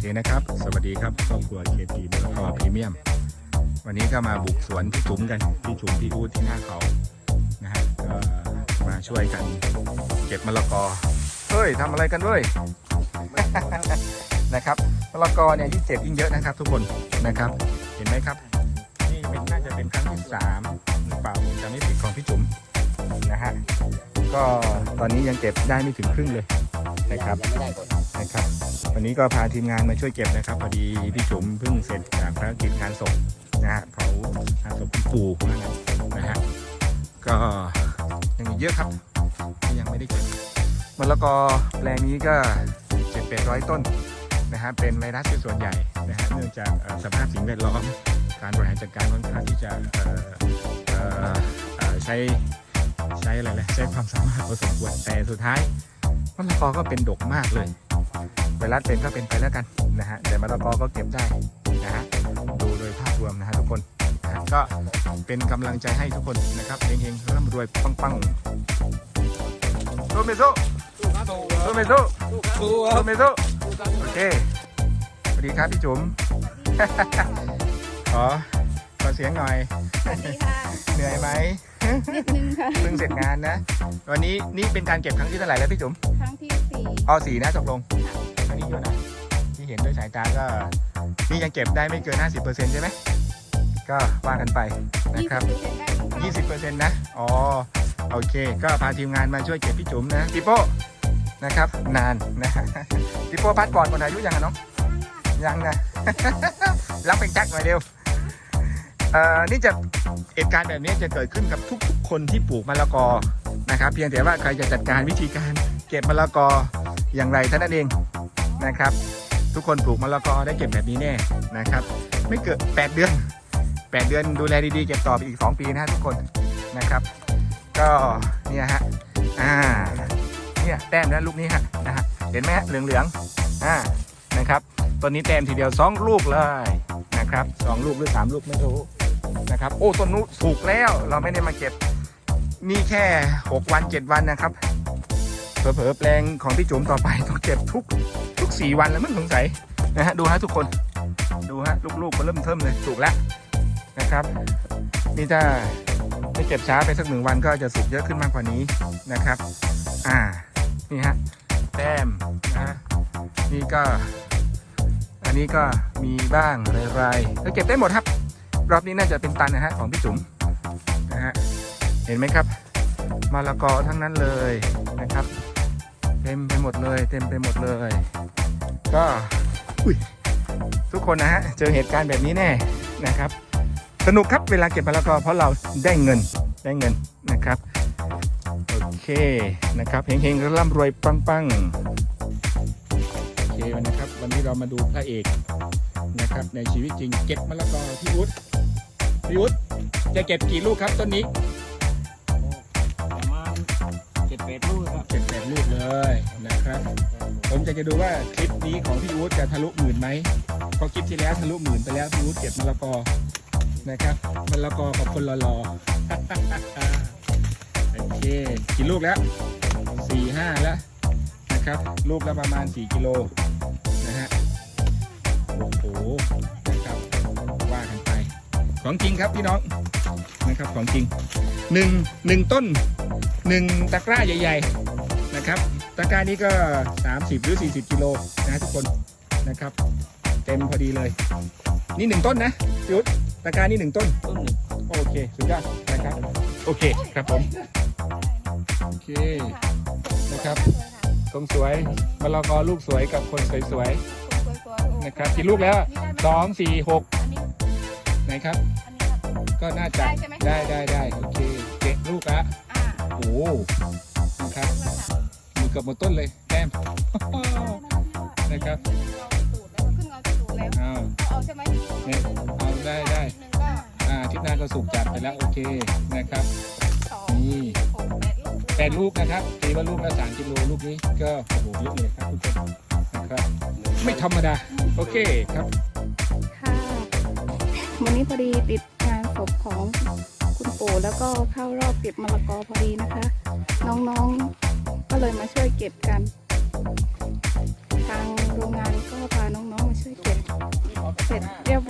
เคนะครับ สวัสดีครับครอบครัวเคทีมะละกอพรีเมียม วันนี้ก็มาบุกสวนพี่จุ๋มกันพี่จุ๋มพี่อูดที่หน้าเขานะฮะก็มาช่วยกันเก็บมะละกอเฮ้ยทำอะไรกันเว้ย นะครับมะละกอเนี่ยยิ่งเก็บยิ่งเยอะนะครับ ทุกคนนะครับ เห็นไหมครับ นี่เป็นน่าจะเป็นครั้งที่สามหรือเปล่าผมจำไม่ผิดของพี่จุ๋มนะฮะก็ตอนนี้ยังเก็บได้ไม่ถึงครึ่งเลยนะครับนะครับ วันนี้ก็พาทีมงานมาช่วยเก็บนะครับพอดีพี่จุ๋มเพิ่งเสร็จจากภารกิจงานศพนะฮะเผางานศพปู่นะฮะก็ยังอีเยอะครับยังไม่ได้เก็บมะละกอแปลงนี้ก็เจ็ดแปดร้อยต้นนะฮะเป็นไวรัสเป็นส่วนใหญ่นะฮะเนื่องจากสภาพสิ่งแวดล้อมการบริหารจัดการค่อนข้างที่จะเอ่อเอ่อใช้ใช้อะไรนะใช้ความสามารถพอสมควรแต่สุดท้ายมะละกอก็เป็นดกมากเลย ไวรัสเป็นก็เป็นไปแล้วกันนะฮะแต่มะละกอก็เก็บได้นะฮะดูโดยภาพรวมนะฮะทุกคนนะฮะก็เป็นกำลังใจให้ทุกคนนะครับเฮงๆร่ำรวยปังๆโรเมโซโรเมโซโรเมโซโอเคสวัสดีครับพี่จุ๋มขอขอเสียงหน่อยสวัสดีค่ะเหนื่อยไหมนิดนึงค่ะเพิ่งเสร็จงานนะ วันนี้นี่เป็นการเก็บครั้งที่เท่าไหร่แล้วพี่จุ๋มครั้งที่สี่อ๋อสีนะตกลง อันนี้เยอะนะที่เห็นด้วยสายตาก็นี่ยังเก็บได้ไม่เกิน 50%ใช่ไหมก็ว่ากันไปนะครับยี่สิบเปอร์เซ็นต์ได้มั้งคะ20%นะ อ๋อ โอเค ก็พาทีมงานมาช่วยเก็บพี่จุ๋มนะพี่โป้นะครับ นานนะพี่โป้พัดก่อนคนอายุยังอะน้อง ยังนะ รับเป็นจักหน่อยเร็วเอ่อนี่จะเหตุการณ์แบบนี้จะเกิดขึ้นกับทุกๆ คนที่ปลูกมะละกอนะครับ เพียงแต่ว่าใครจะจัดการวิธีการเก็บมะละกออย่างไรเท่านั้นเอง นะครับ ทุกคนปลูกมะละกอได้เก็บแบบนี้แน่นะครับ ไม่เกิด8เดือน 8 เดือนดูแลดีๆเก็บต่อไปอีก 2 ปีนะทุกคนนะครับ ก็เนี่ยฮะอ่าเนี่ยแต้มนะลูกนี้ฮะนะฮะเห็นไหมฮะเหลืองๆอ่านะครับต้นนี้แต้มทีเดียวสองลูกเลยนะครับสองลูกหรือสามลูกไม่รู้นะครับโอ้ต้นนู้นสุกแล้วเราไม่ได้มาเก็บนี่แค่ 6 วัน 7 วันนะครับ เผลอๆแปลงของพี่จุ๋มต่อไปต้องเก็บทุก ก4วันแล้วมันสงสัยนะฮะดูฮะทุกคนดูฮะลูกๆมันเริ่มเทิมเลยสุกแล้วนะครับ นี่ถ้าไม่เก็บช้าไปสักหนึ่งวันก็จะสุกเยอะขึ้นมากกว่านี้นะครับ อ่านี่ฮะแต้มนะฮะนี่ก็ อันนี้ก็มีบ้างรายๆก็เก็บได้หมดครับ รอบนี้น่าจะเป็นตันนะฮะของพี่จุ๋มนะฮะเห็นไหมครับมะละกอทั้งนั้นเลยนะครับ เต็มไปหมดเลย เต็มไปหมดเลย ก็ทุกคนนะฮะเจอเหตุการณ์แบบนี้แน่นะครับ สนุกครับเวลาเก็บมะละกอเพราะเราได้เงินได้เงินนะครับโอเคนะครับเฮงๆร่ำรวยปังๆโอเคนะครับ วันนี้เรามาดูพระเอกนะครับ ในชีวิตจริงเก็บมะละกอพี่วุฒิพี่วุฒิจะเก็บกี่ลูกครับต้นนี้ เจ็ดแปดลูกครับเก็บแปดลูกเลยนะครับ ผมจะจะดูว่าคลิปนี้ของพี่วุฒิจะทะลุหมื่นไหมเพราะคลิปที่แล้วทะลุหมื่นไปแล้วพี่วุฒิเก็บมะละกอนะครับมะละกอกับคนรอๆโอเคกี่ลูกแล้วสี่ห้าแล้วนะครับลูกละประมาณสี่กิโลนะฮะโอ้โหนะครับว่ากันไปของจริงครับพี่น้อง นะครับของจริงหนึ่งหนึ่งต้นหนึ่งตะกร้าใหญ่ ๆนะครับ ตะกร้านี้ก็ 30 หรือ 40กิโลนะทุกคนนะครับ เต็มพอดีเลย นี่หนึ่งต้นนะพี่ยุทธตะกร้านี่หนึ่งต้นต้นหนึ่งโอเคสุดยอดนะครับ โอเคครับผมโอเคนะครับตรงสวยมะละกอลูกสวยกับคนสวยสวยๆๆนะครับกี่ลูกแล้วสองสี่หกอันนี้ไหนครับอันนี้ครับ ก็น่าจะได้ใช่ไหม ได้ได้ได้โอเคเจ็ดลูกละอ่าโอ้โหนะครับมีเกือบหมดต้นเลยแต้ม นะครับสูตรแล้วขึ้นเอาสูตรแล้วอ้าวเอาใช่ไหมเนี่ยเอาได้ได้ หนึ่งก็อ่าอาทิศหน้าก็สุกจัดไปแล้วโอเคนะครับ สองนี่หกแปดลูกแปดลูกนะครับตีว่าลูกละสามกิโลลูกนี้ก็โอ้โหเยอะเลยครับทุกคนนะครับ ไม่ธรรมดา โอเคครับ ค่ะ วันนี้พอดีติดงานศพ ของคุณปู่แล้วก็เข้ารอบเก็บมะละกอพอดีนะคะ น้องๆก็เลยมาช่วยเก็บกัน ทางโรงงานก็พาน้องๆมาช่วยเก็บ เสร็จเรียบ